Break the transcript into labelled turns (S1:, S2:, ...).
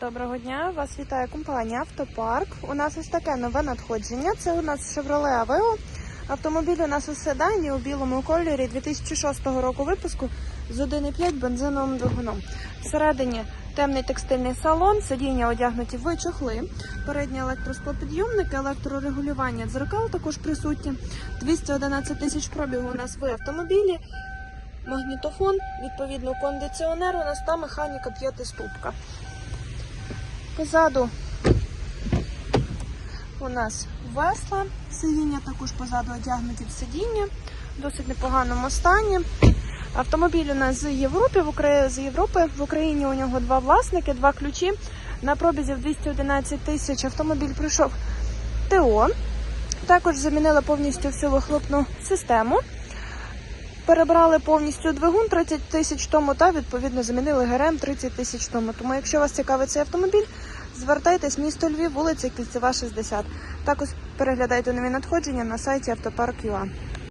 S1: Доброго дня, вас вітає компанія Автопарк. У нас ось таке нове надходження. Це у нас Chevrolet Aveo. Автомобіль у нас у седані у білому кольорі 2006 року випуску з 1,5 бензиновим двигуном. Всередині темний текстильний салон, сидіння одягнуті в чохли, передні електросклопідйомники, електрорегулювання дзеркал також присутні. 211 тисяч пробігу у нас в автомобілі. Магнітофон, відповідно, кондиціонер у нас та механіка п'ятиступка. Позаду у нас весла, сидіння також позаду одягнуті в сидіння, в досить непоганому стані. Автомобіль у нас з Європи, в Украї... з Європи. В Україні у нього два власники, два ключі. На пробізі в 211 тисяч автомобіль пройшов ТО. Також замінили повністю всю вихлопну систему. Перебрали повністю двигун 30 тисяч тому та відповідно замінили ГРМ 30 тисяч тому. Тому, якщо вас цікавить цей автомобіль, звертайтесь місто Львів, вулиця Кільцева, 60. Також переглядайте нові надходження на сайті автопарк.ua.